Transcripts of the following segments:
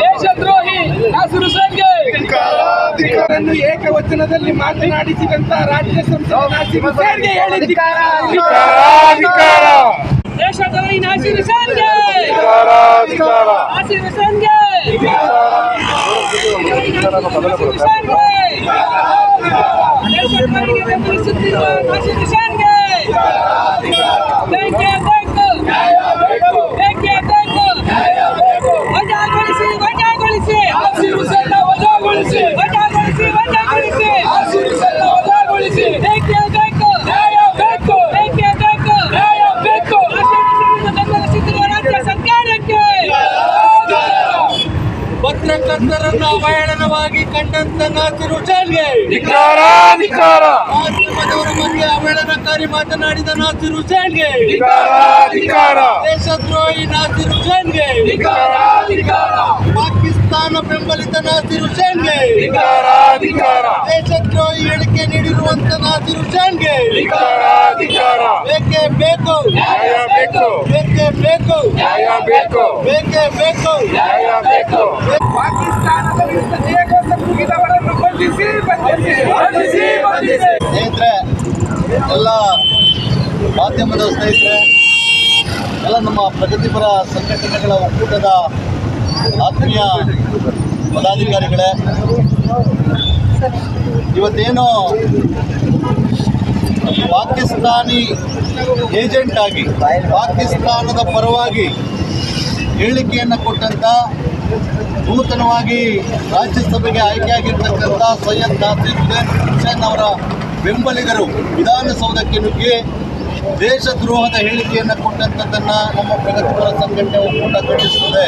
ದೇಶದ್ರೋಹಿ ನಾಸಿರ್ ಅವರನ್ನು ಅಧಿಕಾರವನ್ನು ಏಕವಚನದಲ್ಲಿ ಮಾತನಾಡಿಸಿದಂತ ರಾಜ್ಯ ಸಂಸದ ನಾಸಿರ್ ಹುಸೇನ್ಗೆ ಹೇಳಿದ್ದಾರೆ ದೇಶದ್ರೋಹಿ ನಾಸಿರ್ ಹುಸೇನ್ಗೆ. ನಾಸಿರ್ ಹುಸೇನ್ಗೆ. ದೇಶದ್ರೋಹಿಗೆ ಬೆಂಬಲಿಸುತ್ತಿರುವ ನಾಸಿರ್ ಹುಸೇನ್ಗೆ ಬೇಕೇ ಬೇಕು ಬೇಕೇ ಬೇಕು ವಜಾಗೊಳಿಸಿ ವಜಾಗೊಳಿಸಿ ನಾಸಿರ್ ಹುಸೇನ್ ವಜಾಗೊಳಿಸಿ ವಜಾಗೊಳಿಸಿ ವಜಾಗೊಳಿಸಿ ನಾಸಿರ್ ಹುಸೇನ್ ವಜಾಗೊಳಿಸಿ ಬೇಕೇ ಬೇಕು ನ್ಯಾಯ ಬೇಕು ಬೇಕೇ ಬೇಕು ನ್ಯಾಯ ಬೇಕು ಬೆಂಬಲಿಸುತ್ತಿರುವ ರಾಜ್ಯ ಸರ್ಕಾರಕ್ಕೆ ಪತ್ರಕರ್ತರನ್ನು ಅವಹೇಳನವಾಗಿ ಕಂಡಂತ ನಾಸಿರ್ ಹುಸೇನ್ಗೆ ಮಾಧ್ಯಮದವರ ಬಗ್ಗೆ ಅವಹೇಳನಕಾರಿ ಮಾತನಾಡಿದ ನಾಸಿರ್ ಹುಸೇನ್ಗೆ ದೇಶದ್ರೋಹಿ ನಾಸಿರ್ ಹುಸೇನ್ಗೆ ಪಾಕಿಸ್ತಾನ ಬೆಂಬಲಿತ ನಾಸಿರ್ ಹುಸೇನ್ಗೆ ದೇಶದ್ರೋಹಿ ಹೇಳಿಕೆ ನೀಡಿರುವಂತ ನಾಸಿರ್ ಹುಸೇನ್ಗೆ ಬೇಕೇ? ಬೇಕು. ಬೇಕೇ. ಬೇಕು. ಬೇಕೇ ಬೇಕು. ಪಾಕಿಸ್ತಾನದ ವಿರುದ್ಧ ಜಯಘೋಷ ಕೂಗಿದವರನ್ನು ಬಂಧಿಸಿ ಬಂಧಿಸಿ ಬಂಧಿಸಿ ಬಂಧಿಸಿ. ಸ್ನೇಹಿತರೆ ಎಲ್ಲ ಮಾಧ್ಯಮದ ಸ್ನೇಹಿತರೆ ಎಲ್ಲ ನಮ್ಮ ಪ್ರಗತಿಪರ ಸಂಘಟನೆಗಳ ಒಕ್ಕೂಟದ ಆತ್ಮೀಯ ಪದಾಧಿಕಾರಿಗಳೇ ಇವತ್ತೇನು ಪಾಕಿಸ್ತಾನಿ ಏಜೆಂಟ್ ಆಗಿ, ಪಾಕಿಸ್ತಾನದ ಪರವಾಗಿ ಹೇಳಿಕೆಯನ್ನು ಕೊಟ್ಟಂತ ನೂತನವಾಗಿ ರಾಜ್ಯಸಭೆಗೆ ಆಯ್ಕೆಯಾಗಿರ್ತಕ್ಕಂಥ ಸೈಯದ್ ನಾಸೀರ್ ಹುಸೇನ್ ಅವರ ಬೆಂಬಲಿಗರು ವಿಧಾನಸೌಧಕ್ಕೆ ನುಗ್ಗಿ ದೇಶದ್ರೋಹದ ಹೇಳಿಕೆಯನ್ನು ಕೊಟ್ಟಂಥದ್ದನ್ನು ನಮ್ಮ ಪ್ರಗತಿಪರ ಸಂಘಟನೆ ಒಕ್ಕೂಟ ಖಂಡಿಸುತ್ತದೆ.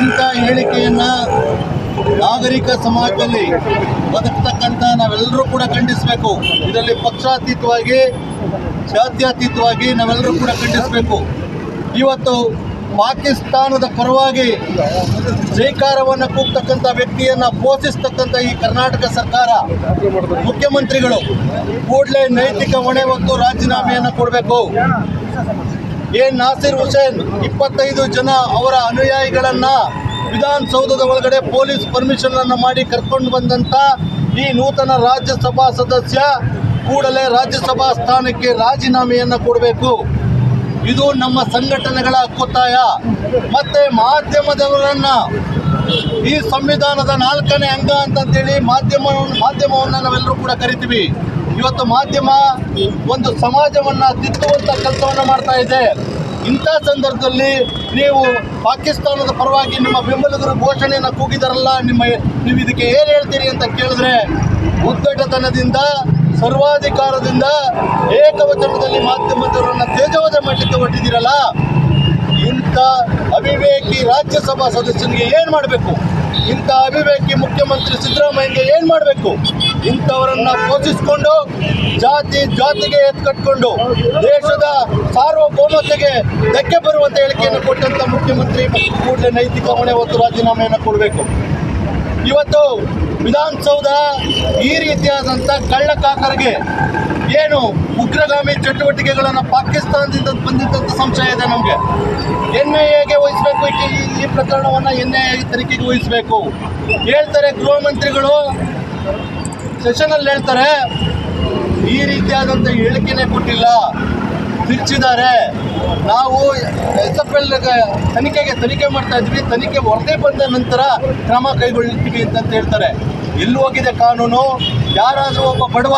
ಇಂಥ ಹೇಳಿಕೆಯನ್ನು ನಾಗರಿಕ ಸಮಾಜದಲ್ಲಿ ಬದುಕ್ತಕ್ಕಂಥ ನಾವೆಲ್ಲರೂ ಕೂಡ ಖಂಡಿಸಬೇಕು. ಇದರಲ್ಲಿ ಪಕ್ಷಾತೀತವಾಗಿ, ಜಾತ್ಯತೀತವಾಗಿ ನಾವೆಲ್ಲರೂ ಕೂಡ ಖಂಡಿಸಬೇಕು. ಇವತ್ತು ಪಾಕಿಸ್ತಾನದ ಪರವಾಗಿ ಜೈಕಾರವನ್ನು ಕೂಗ್ತಕ್ಕಂಥ ವ್ಯಕ್ತಿಯನ್ನು ಪೋಷಿಸ್ತಕ್ಕಂಥ ಈ ಕರ್ನಾಟಕ ಸರ್ಕಾರ, ಮುಖ್ಯಮಂತ್ರಿಗಳು ಕೂಡಲೇ ನೈತಿಕ ಹೊಣೆ ಹೊತ್ತು ರಾಜೀನಾಮೆಯನ್ನು ಕೊಡಬೇಕು. ಎ. ನಾಸಿರ್ ಹುಸೇನ್ ಇಪ್ಪತ್ತೈದು ಜನ ಅವರ ಅನುಯಾಯಿಗಳನ್ನ ವಿಧಾನಸೌಧದ ಒಳಗಡೆ ಪೊಲೀಸ್ ಪರ್ಮಿಷನ್ ಅನ್ನು ಮಾಡಿ ಕರ್ಕೊಂಡು ಬಂದಂತ ಈ ನೂತನ ರಾಜ್ಯಸಭಾ ಸದಸ್ಯ ಕೂಡಲೇ ರಾಜ್ಯಸಭಾ ಸ್ಥಾನಕ್ಕೆ ರಾಜೀನಾಮೆಯನ್ನು ಕೊಡಬೇಕು. ಇದು ನಮ್ಮ ಸಂಘಟನೆಗಳ ಒತ್ತಾಯ ಮತ್ತೆ ಮಾಧ್ಯಮದವರನ್ನ ಈ ಸಂವಿಧಾನದ ನಾಲ್ಕನೇ ಅಂಗ ಅಂತಂತೇಳಿ ಮಾಧ್ಯಮ ಮಾಧ್ಯಮವನ್ನು ನಾವೆಲ್ಲರೂ ಕೂಡ ಕರಿತೀವಿ. ಇವತ್ತು ಮಾಧ್ಯಮ ಒಂದು ಸಮಾಜವನ್ನ ತಿದ್ದುವಂತ ಕೆಲಸವನ್ನು ಮಾಡ್ತಾ ಇದೆ. ಇಂಥ ಸಂದರ್ಭದಲ್ಲಿ ನೀವು ಪಾಕಿಸ್ತಾನದ ಪರವಾಗಿ ನಿಮ್ಮ ಬೆಂಬಲಿಗರು ಘೋಷಣೆಯನ್ನು ಕೂಗಿದಾರಲ್ಲ, ನಿಮ್ಮ ನೀವು ಇದಕ್ಕೆ ಏನು ಹೇಳ್ತೀರಿ ಅಂತ ಕೇಳಿದ್ರೆ ಉದ್ದಟತನದಿಂದ ಸರ್ವಾಧಿಕಾರದಿಂದ, ಏಕವಚನದಲ್ಲಿ ಮಾಧ್ಯಮದವರನ್ನು ತೇಜೋವಧೆ ಮಾಡಲಿಕ್ಕೆ ಹೊಟ್ಟಿದ್ದೀರಲ್ಲ ಇಂಥ ಅವಿವೇಕಿ ರಾಜ್ಯಸಭಾ ಸದಸ್ಯನಿಗೆ ಏನು ಮಾಡಬೇಕು? ಇಂಥ ಅವಿವೇಕಿ ಮುಖ್ಯಮಂತ್ರಿ ಸಿದ್ದರಾಮಯ್ಯಗೆ ಏನು ಮಾಡಬೇಕು? ಇಂಥವರನ್ನ ಪೋಷಿಸಿಕೊಂಡು, ಜಾತಿ ಜಾತಿಗೆ ಎತ್ಕಟ್ಕೊಂಡು ದೇಶದ ಸಾರ್ವಭೌಮತೆಗೆ ಧಕ್ಕೆ ಬರುವಂತ ಹೇಳಿಕೆಯನ್ನು ಕೊಟ್ಟಂತ ಮುಖ್ಯಮಂತ್ರಿ ಕೂಡಲೇ ನೈತಿಕ ಹೊಣೆ ಹೊತ್ತು ರಾಜೀನಾಮೆಯನ್ನು ಕೊಡಬೇಕು. ಇವತ್ತು ವಿಧಾನಸೌಧ ಈ ರೀತಿಯಾದಂಥ ಕಳ್ಳಕಾಕರಿಗೆ ಏನು ಉಗ್ರಗಾಮಿ ಚಟುವಟಿಕೆಗಳನ್ನು ಪಾಕಿಸ್ತಾನದಿಂದ ಬಂದಿದ್ದಂಥ ಸಂಶಯ ಇದೆ ನಮಗೆ. ಎನ್ ಐ ಎಗೆ ವಹಿಸಬೇಕು, ಈ ಪ್ರಕರಣವನ್ನು ಎನ್ ಐ ಎ ತನಿಖೆಗೆ ವಹಿಸಬೇಕು. ಹೇಳ್ತಾರೆ ಗೃಹ ಮಂತ್ರಿಗಳು ಸೆಷನಲ್ಲಿ ಹೇಳ್ತಾರೆ, ಈ ರೀತಿಯಾದಂಥ ಹೇಳಿಕೆನೇ ಕೊಟ್ಟಿಲ್ಲ. ತಿರ್ಚಿದ್ದಾರೆ ನಾವು ಎಸ್ ಎಫ್ ಎಲ್ ತನಿಖೆಗೆ ತನಿಖೆ ಮಾಡ್ತಾ ಇದ್ವಿ. ತನಿಖೆ ವರದಿ ಬಂದ ನಂತರ ಕ್ರಮ ಕೈಗೊಳ್ಳುತ್ತೀವಿ ಅಂತ ಹೇಳ್ತಾರೆ. ಎಲ್ಲಿ ಹೋಗಿದೆ ಕಾನೂನು. ಯಾರಾದರೂ ಒಬ್ಬ ಬಡವ,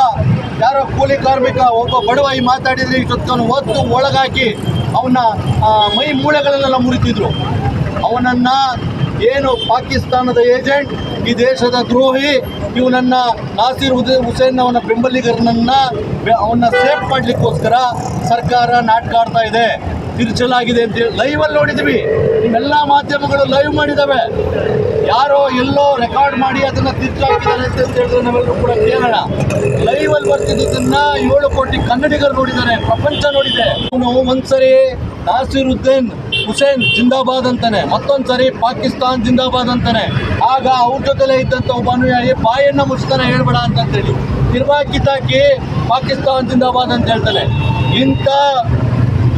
ಯಾರೋ ಕೂಲಿ ಕಾರ್ಮಿಕ, ಒಬ್ಬ ಬಡವ ಈ ಮಾತಾಡಿದ್ರೆ ಇಷ್ಟೊತ್ತು ಒತ್ತು ಒಳಗಾಕಿ ಅವನ್ನ ಮೈ ಮೂಳೆಗಳನ್ನೆಲ್ಲ ಮುರಿತಿದ್ರು. ಅವನನ್ನ ಏನು ಪಾಕಿಸ್ತಾನದ ಏಜೆಂಟ್, ಈ ದೇಶದ ದ್ರೋಹಿ ಇವನನ್ನ ನಾಸೀರ್ ಹುದೇ, ಹುಸೇನ್ ಅವನ ಬೆಂಬಲಿಗರನ್ನ ಅವನ್ನ ಸೇಫ್ ಮಾಡ್ಲಿಕ್ಕೋಸ್ಕರ ಸರ್ಕಾರ ನಾಟಕ ಆಡ್ತಾ ಇದೆ. ತಿರುಚಲಾಗಿದೆ ಅಂತೇಳಿ ಅಲ್ಲಿ ನೋಡಿದ್ವಿ. ನಿಮ್ಮೆಲ್ಲ ಮಾಧ್ಯಮಗಳು ಲೈವ್ ಮಾಡಿದ್ದಾವೆ ಯಾರೋ ಎಲ್ಲೋ ರೆಕಾರ್ಡ್ ಮಾಡಿ ಅದನ್ನ ತಿರುಚಾಕಿದ್ದಾರೆ ಅಂತ ಹೇಳಿದ್ರೆ ನಾವೆಲ್ಲರೂ ಕೂಡ ಕೇಳೋಣ. ಲೈವ್ ಅಲ್ಲಿ ಬರ್ತಿದ್ದನ್ನ ಏಳು ಕೋಟಿ ಕನ್ನಡಿಗರು ನೋಡಿದ್ದಾರೆ, ಪ್ರಪಂಚ ನೋಡಿದೆ. ಅವನು ಒಂದ್ಸರಿ ನಾಸಿರ್ ಉದ್ದೇನ್ ಹುಸೇನ್ ಜಿಂದಾಬಾದ್ ಅಂತಾನೆ, ಮತ್ತೊಂದ್ ಸರಿ ಪಾಕಿಸ್ತಾನ್ ಜಿಂದಾಬಾದ್ ಅಂತಾನೆ. ಆಗ ಅವ್ರ ಜೊತೆಲೇ ಇದ್ದಂತ ಒಬ್ಬ ಅನುಯಾಯಿ ಬಾಯನ್ನ ಮುಚ್ತಾನೆ ಹೇಳ್ಬೇಡ ಅಂತಂತೇಳಿ. ಹೇಳಿ ಕಿತಾಕಿ ಪಾಕಿಸ್ತಾನ್ ಜಿಂದಾಬಾದ್ ಅಂತ ಹೇಳ್ತಾನೆ ಇಂಥ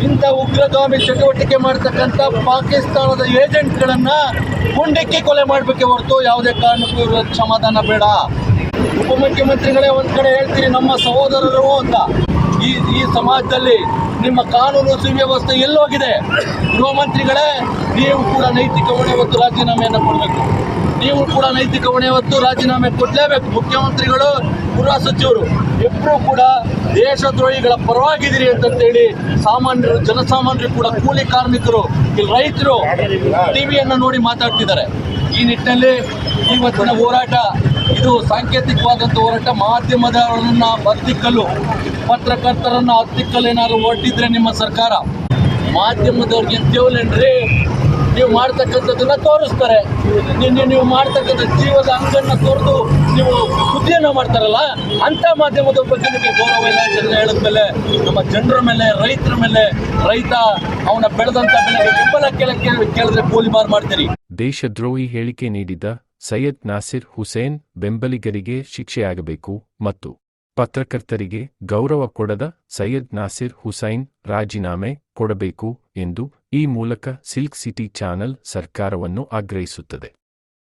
ಇಂಥ ಉಗ್ರಗಾಮಿ ಚಟುವಟಿಕೆ ಮಾಡ್ತಕ್ಕಂಥ ಪಾಕಿಸ್ತಾನದ ಏಜೆಂಟ್ಗಳನ್ನು ಗುಂಡಿಕ್ಕಿ ಕೊಲೆ ಮಾಡಬೇಕೆ ಹೊರತು ಯಾವುದೇ ಕಾರಣಕ್ಕೂ ಸಮಾಧಾನ ಬೇಡ. ಉಪಮುಖ್ಯಮಂತ್ರಿಗಳೇ ಒಂದು ಕಡೆ ಹೇಳ್ತೀರಿ, ನಮ್ಮ ಸಹೋದರರು ಅಂತ. ಈ ಈ ಸಮಾಜದಲ್ಲಿ ನಿಮ್ಮ ಕಾನೂನು ಸುವ್ಯವಸ್ಥೆ ಎಲ್ಲೋಗಿದೆ. ಗೃಹ ಮಂತ್ರಿಗಳೇ, ನೀವು ಕೂಡ ನೈತಿಕ ಹೊಣೆ ಹೊತ್ತು ರಾಜೀನಾಮೆಯನ್ನು ಕೊಡಬೇಕು. ನೀವು ಕೂಡ ನೈತಿಕ ಹೊಣೆ ಹೊತ್ತು ರಾಜೀನಾಮೆ ಕೊಡಲೇಬೇಕು. ಮುಖ್ಯಮಂತ್ರಿಗಳು, ಗೃಹ ಸಚಿವರು ಇಬ್ಬರು ಕೂಡ ದೇಶದ್ರೋಹಿಗಳ ಪರವಾಗಿದ್ದೀರಿ ಅಂತಂತೇಳಿ ಸಾಮಾನ್ಯರು, ಜನಸಾಮಾನ್ಯರು ಕೂಡ ಕೂಲಿ ಕಾರ್ಮಿಕರು ಇಲ್ಲಿ ರೈತರು ಟಿವಿಯನ್ನು ನೋಡಿ ಮಾತಾಡ್ತಿದ್ದಾರೆ. ಈ ನಿಟ್ಟಿನಲ್ಲಿ ಇವತ್ತಿನ ಹೋರಾಟ, ಇದು ಸಾಂಕೇತಿಕವಾದಂಥ ಹೋರಾಟ. ಮಾಧ್ಯಮದವರನ್ನು ಹತ್ತಿಕ್ಕಲು ಪತ್ರಕರ್ತರನ್ನು ಹತ್ತಿಕ್ಕಲು ಏನಾದರೂ ಹೊರಟಿದ್ರೆ ನಿಮ್ಮ ಸರ್ಕಾರ? ಮಾಧ್ಯಮದವ್ರಿಗೆ ದೇವಲೇನ್ರಿ ನೀವು ಮಾಡ್ತಕ್ಕಂಥದ್ದನ್ನ ತೋರಿಸ್ತಾರೆ. ನಿನ್ನೆ ನೀವು ಮಾಡ್ತಕ್ಕಂಥ ಜೀವದ ಅಂಗನ್ನ ತೋರಿದು ನೀವು ಸುದ್ದಿಯನ್ನು ಮಾಡ್ತಾರಲ್ಲ, ಅಂಥ ಮಾಧ್ಯಮದ ಬಗ್ಗೆ ನಿಮಗೆ ಗೌರವ ಇಲ್ಲ ಅಂತ ಹೇಳಿದ ಮೇಲೆ ನಮ್ಮ ಜನರ ಮೇಲೆ, ರೈತರ ಮೇಲೆ, ರೈತ ಅವನ ಬೆಳೆದಂಥ ಬೆಳೆಗೆ ಬೆಂಬಲ ಕೇಳಕ್ಕೆ ಕೇಳಿದ್ರೆ ಗೋಲಿಬಾರ್ ಮಾಡ್ತೀರಿ. ದೇಶದ್ರೋಹಿ ಹೇಳಿಕೆ ನೀಡಿದ ಸೈಯದ್ ನಾಸಿರ್ ಹುಸೇನ್ ಬೆಂಬಲಿಗರಿಗೆ ಶಿಕ್ಷೆಯಾಗಬೇಕು ಮತ್ತು ಪತ್ರಕರ್ತರಿಗೆ ಗೌರವ ಕೊಡದ ಸೈಯದ್ ನಾಸಿರ್ ಹುಸೈನ್ ರಾಜೀನಾಮೆ ಕೊಡಬೇಕು ಎಂದು ಈ ಮೂಲಕ ಸಿಲ್ಕ್ ಸಿಟಿ ಚಾನೆಲ್ ಸರ್ಕಾರವನ್ನು ಆಗ್ರಹಿಸುತ್ತದೆ.